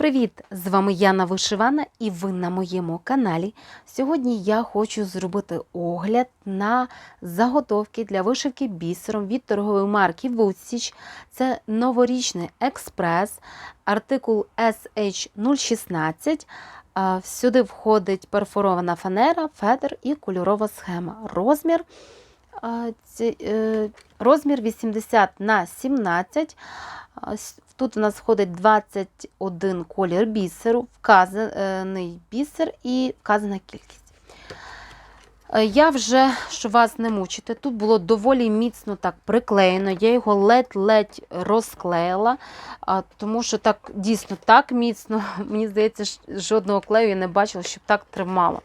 Привіт! З вами Яна Вишивана і ви на моєму каналі. Сьогодні я хочу зробити огляд на заготовки для вишивки бісером від торгової марки Вудсіч. Це новорічний експрес, артикул SH016. Сюди входить перфорована фанера, фетр і кольорова схема. Розмір, розмір 80 на 17. Тут у нас входить 21 колір бісеру, вказаний бісер і вказана кількість. Е, Я вже, щоб вас не мучити, тут було доволі міцно так приклеєно. Я його ледь-ледь розклеїла, тому що так дійсно так міцно, мені здається, жодного клею я не бачила, щоб так тримало.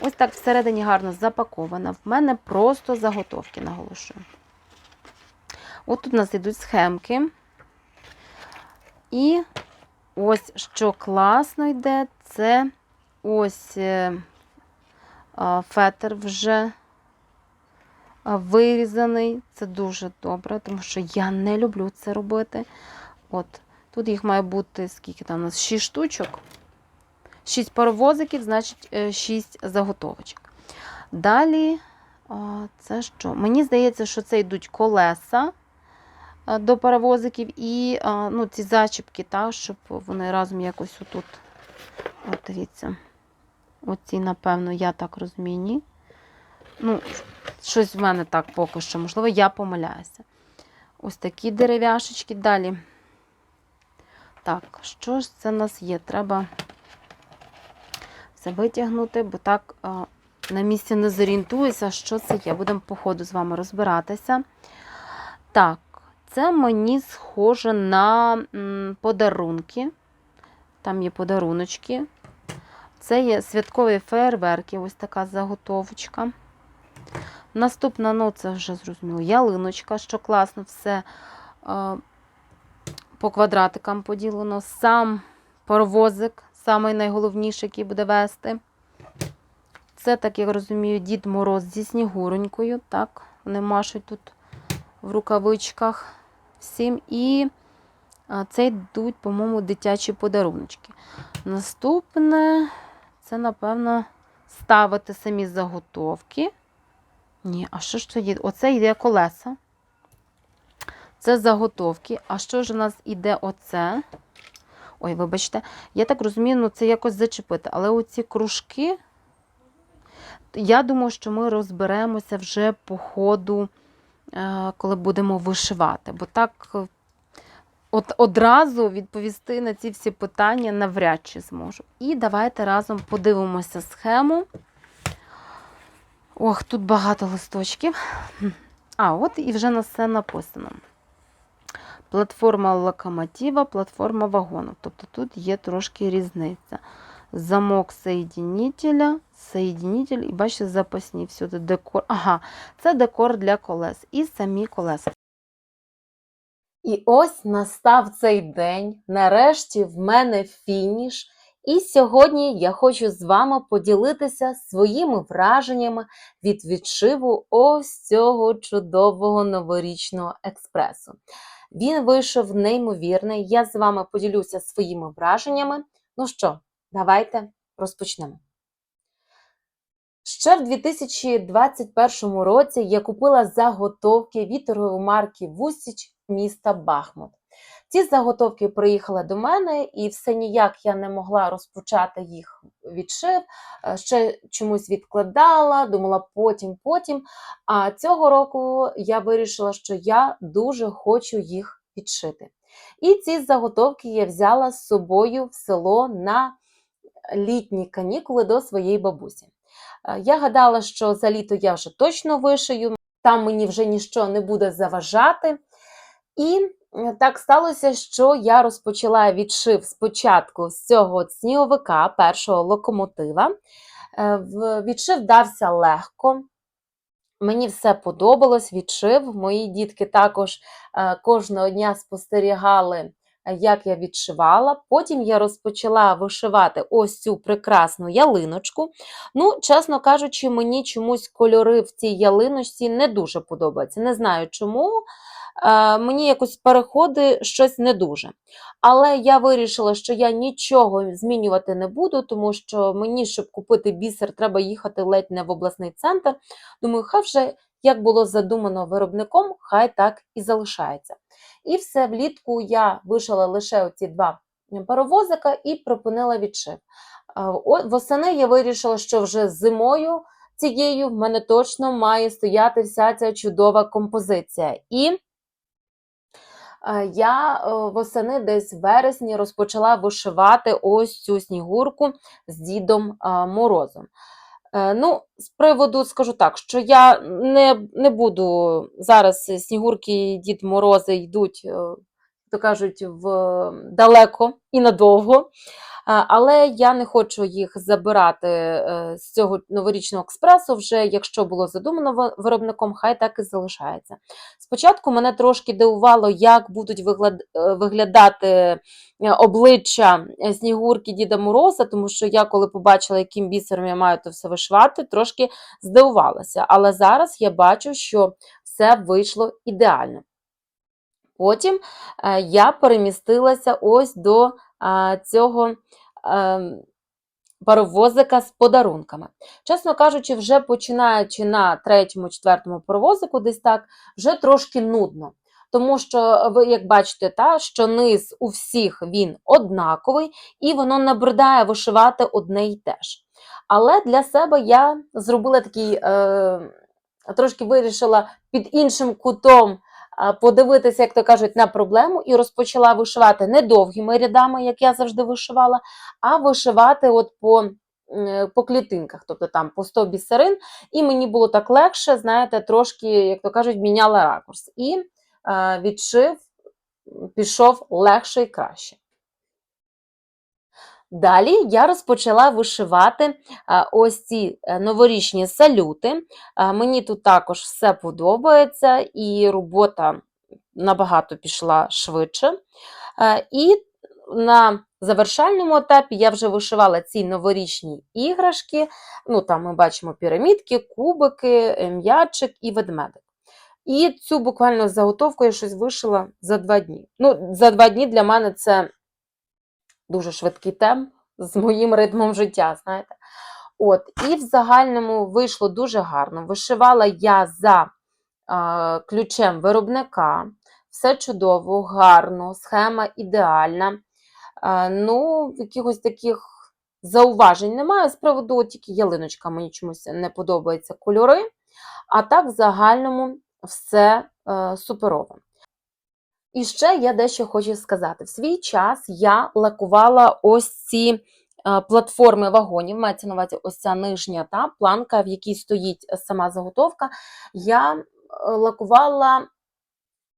Ось так всередині гарно запакована. В мене просто заготовки, наголошую. От тут у нас йдуть схемки. І ось що класно йде, це ось е, фетр вже вирізаний. Це дуже добре, тому що я не люблю це робити. От, тут їх має бути скільки там у нас? 6 штучок. 6 паровозиків, значить 6 заготовочок. Далі, це що? Мені здається, що це йдуть колеса до паровозиків і ну, ці зачіпки, так, щоб вони разом якось отут. От дивіться. Оці, напевно, я так розумію. ні? Ну, щось в мене так поки що. Можливо, я помиляюся. Ось такі дерев'яшечки. Далі. Так, що ж це в нас є? Треба все витягнути, бо так на місці не зорієнтуюся, що це є. Будемо по ходу з вами розбиратися. Так, це мені схоже на подарунки. Там є подаруночки. Це є святкові фейерверки, ось така заготовочка. Наступна, ну, це вже зрозуміло, ялиночка, що класно, все е, по квадратикам поділено. Сам паровозик, самий найголовніший, який буде вести. Це, так я розумію, Дід Мороз зі Снігуронькою. Так, вони машуть тут в рукавичках всім. І це йдуть, по-моєму, дитячі подаруночки. Наступне це, напевно, ставити самі заготовки. Ні, а що ж це є? Оце йде колеса. Це заготовки. А що ж у нас іде оце? Ой, вибачте, я так розумію, ну це якось зачепити. Але оці кружки, я думаю, що ми розберемося вже по ходу, е, коли будемо вишивати. Бо так е, от одразу відповісти на ці всі питання навряд чи зможу. І давайте разом подивимося схему. Ох, тут багато листочків. А, от і вже на все написано. Платформа локомотива, платформа вагону. Тобто тут є трошки різниця. Замок соєдинителя, соєдинитель, і бачите, запасні всюди декор. Ага, це декор для колес. І самі колеса. І ось настав цей день. Нарешті в мене фініш. І сьогодні я хочу з вами поділитися своїми враженнями від відшиву ось цього чудового новорічного експресу. Він вийшов неймовірний. Я з вами поділюся своїми враженнями. Ну що, давайте розпочнемо. Ще в 2021 році я купила заготовки від марки Вусіч міста Бахмут. Ці заготовки приїхали до мене, і все ніяк я не могла розпочати їх відшив, е, ще чомусь відкладала, думала потім, потім. А цього року я вирішила, що я дуже хочу їх відшити. І ці заготовки я взяла з собою в село на літні канікули до своєї бабусі. Е, Я гадала, що за літо я вже точно вишию, там мені вже ніщо не буде заважати. І е, так сталося, що я розпочала відшив спочатку з цього сніговика, першого локомотива. Е, Відшив дався легко. Мені все подобалось, відшив. Мої дітки також е, кожного дня спостерігали, як я відшивала. Потім я розпочала вишивати ось цю прекрасну ялиночку. Ну, чесно кажучи, мені чомусь кольори в цій ялиночці не дуже подобаються. Не знаю чому. Е, мені якось переходи щось не дуже. Але я вирішила, що я нічого змінювати не буду, тому що мені, щоб купити бісер, треба їхати ледь не в обласний центр. Думаю, хай вже як було задумано виробником, хай так і залишається. І все влітку я вишила лише оці два паровозика і припинила відшив. А, Восени я вирішила, що вже зимою цією в мене точно має стояти вся ця чудова композиція. І е, я е, восени десь в вересні розпочала вишивати ось цю снігурку з Дідом е, Морозом. Е, Ну, з приводу скажу так, що я не, не буду зараз снігурки Дід Морози йдуть, е, то кажуть, в далеко і надовго. Але я не хочу їх забирати е, з цього новорічного експресу. Вже якщо було задумано виробником, хай так і залишається. Спочатку мене трошки дивувало, як будуть е, виглядати е, обличчя Снігурки Діда Мороза, тому що я, коли побачила, яким бісером я маю то все вишивати, трошки здивувалася. Але зараз я бачу, що все вийшло ідеально. Потім е, я перемістилася ось до цього ем, паровозика з подарунками. Чесно кажучи, вже починаючи на третьому, четвертому паровозику, десь так, вже трошки нудно. Тому що ви, як бачите, та, що низ у всіх він однаковий, і воно набридає вишивати одне й те ж. Але для себе я зробила такий, е, трошки вирішила під іншим кутом подивитися, як то кажуть, на проблему, і розпочала вишивати не довгими рядами, як я завжди вишивала, а вишивати от по, по клітинках, тобто там по 100 бісерин, і мені було так легше, знаєте, трошки, як то кажуть, міняла ракурс. І відшив пішов легше і краще. Далі я розпочала вишивати ось ці е, новорічні салюти. Мені тут також все подобається, і робота набагато пішла швидше. І на завершальному етапі я вже вишивала ці новорічні іграшки. Ну, там ми бачимо пірамідки, кубики, е, м'ячик і ведмедик. І цю буквально заготовку я щось вишила за два дні. Ну, за два дні для мене це дуже швидкий темп з моїм ритмом життя, знаєте. От, і в загальному вийшло дуже гарно. Вишивала я за а, ключем виробника. Все чудово, гарно, схема ідеальна. А, ну, якихось таких зауважень немає. З приводу тільки ялиночка мені чомусь не подобаються кольори. А так, в загальному все е, суперово. І ще я дещо хочу сказати. В свій час я лакувала ось ці е, платформи вагонів, мається на увазі ось ця нижня та, планка, в якій стоїть сама заготовка. Я е, лакувала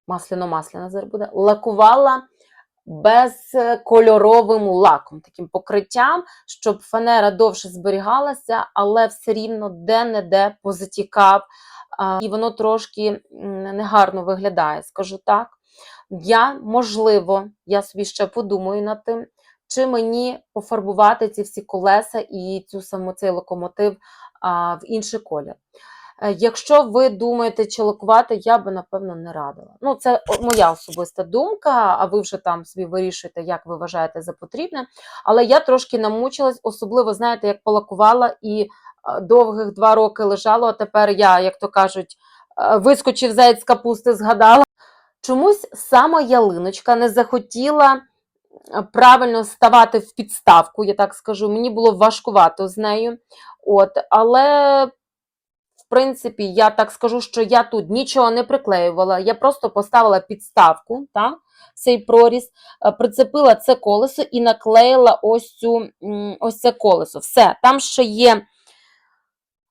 масляно-масляна буде, лакувала безкольоровим лаком, таким покриттям, щоб фанера довше зберігалася, але все рівно де-не-де позатікав, а, і воно трошки негарно виглядає, скажу так. Я, можливо, я собі ще подумаю над тим, чи мені пофарбувати ці всі колеса і цю саму цей локомотив а, в інший колір. Е, Якщо ви думаєте, чи лакувати, я би напевно не радила. Ну, це моя особиста думка, а ви вже там собі вирішуєте, як ви вважаєте за потрібне. Але я трошки намучилась, особливо, знаєте, як полакувала і е, довгих два роки лежало, а тепер я, як то кажуть, е, вискочив заяць з капусти, згадала. Чомусь сама ялиночка не захотіла е, правильно ставати в підставку, я так скажу. Мені було важкувато з нею. От, але, в принципі, я так скажу, що я тут нічого не приклеювала. Я просто поставила підставку, та, цей проріз, е, прицепила це колесо і наклеїла ось, цю, ось це колесо. Все, там ще є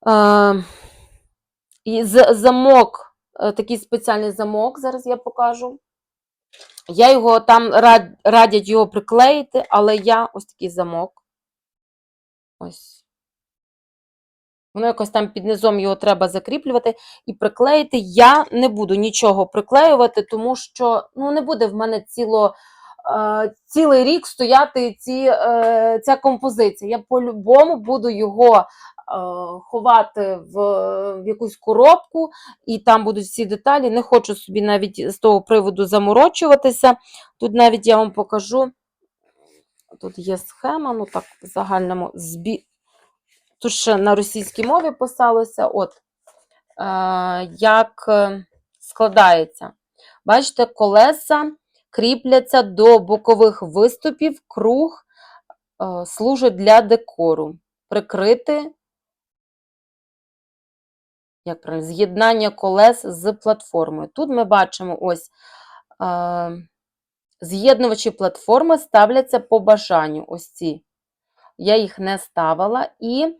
е, замок такий спеціальний замок, зараз я покажу. Я його там рад, радять його приклеїти, але я ось такий замок. Ось. Воно якось там під низом його треба закріплювати і приклеїти. Я не буду нічого приклеювати, тому що ну, не буде в мене ціло, е, цілий рік стояти ці, е, ця композиція. Я по-любому буду його ховати в, в якусь коробку, і там будуть всі деталі. Не хочу собі навіть з того приводу заморочуватися. Тут навіть я вам покажу. Тут є схема, ну так, в загальному збі... Тут ще на російській мові писалося, от е, як е, складається. Бачите, колеса кріпляться до бокових виступів, круг е, служить для декору. Прикрити як правильно, з'єднання колес з платформою. Тут ми бачимо ось е, з'єднувачі платформи ставляться по бажанню. Ось ці. Я їх не ставила. І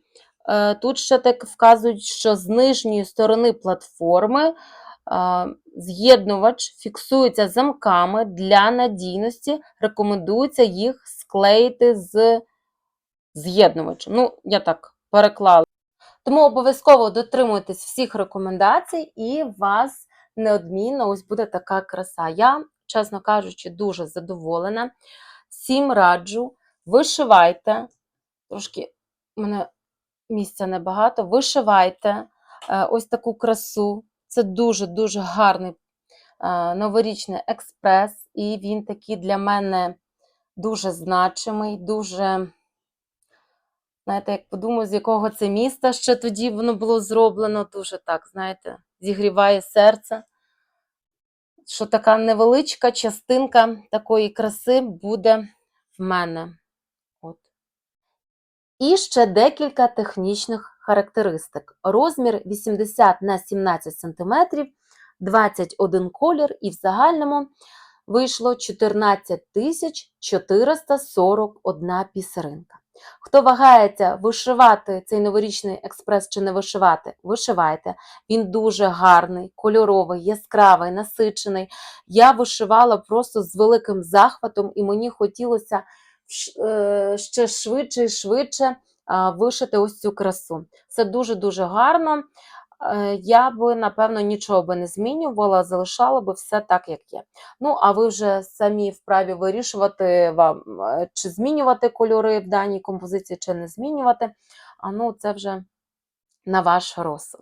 е, тут ще так вказують, що з нижньої сторони платформи е, з'єднувач фіксується замками для надійності. Рекомендується їх склеїти з з'єднувачем. Ну, я так переклала. Тому обов'язково дотримуйтесь всіх рекомендацій, і вас неодмінно ось буде така краса. Я, чесно кажучи, дуже задоволена. Всім раджу, вишивайте, трошки в мене місця небагато, вишивайте е, ось таку красу. Це дуже-дуже гарний е, новорічний експрес, і він такий для мене дуже значимий, дуже. Знаєте, як подумаю, з якого це міста ще тоді воно було зроблено, дуже так, знаєте, зігріває серце, що така невеличка частинка такої краси буде в мене. От. І ще декілька технічних характеристик. Розмір 80 на 17 см, 21 колір, і в загальному вийшло 14 441 пісеринка. Хто вагається вишивати цей новорічний експрес чи не вишивати, вишивайте. Він дуже гарний, кольоровий, яскравий, насичений. Я вишивала просто з великим захватом, і мені хотілося е, ще швидше і швидше вишити ось цю красу. Це дуже-дуже гарно. Е, Я би, напевно, нічого би не змінювала, залишала би все так, як є. Ну, а ви вже самі вправі вирішувати вам, е, чи змінювати кольори в даній композиції, чи не змінювати. А ну, це вже на ваш розсуд.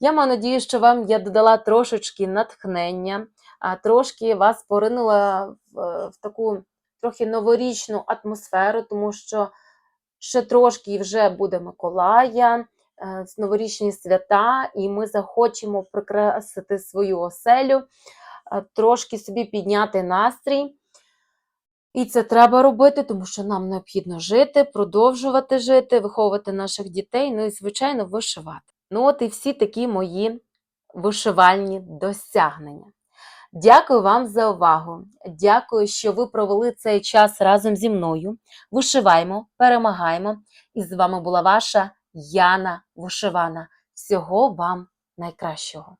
Я маю надію, що вам я додала трошечки натхнення, трошки вас поринула в, в таку трохи новорічну атмосферу, тому що ще трошки вже буде Миколая, е, новорічні свята, і ми захочемо прикрасити свою оселю, е, трошки собі підняти настрій. І це треба робити, тому що нам необхідно жити, продовжувати жити, виховувати наших дітей, ну і, звичайно, вишивати. Ну, от і всі такі мої вишивальні досягнення. Дякую вам за увагу. Дякую, що ви провели цей час разом зі мною. Вишиваємо, перемагаємо. І з вами була ваша Яна Вошивана. Всього вам найкращого!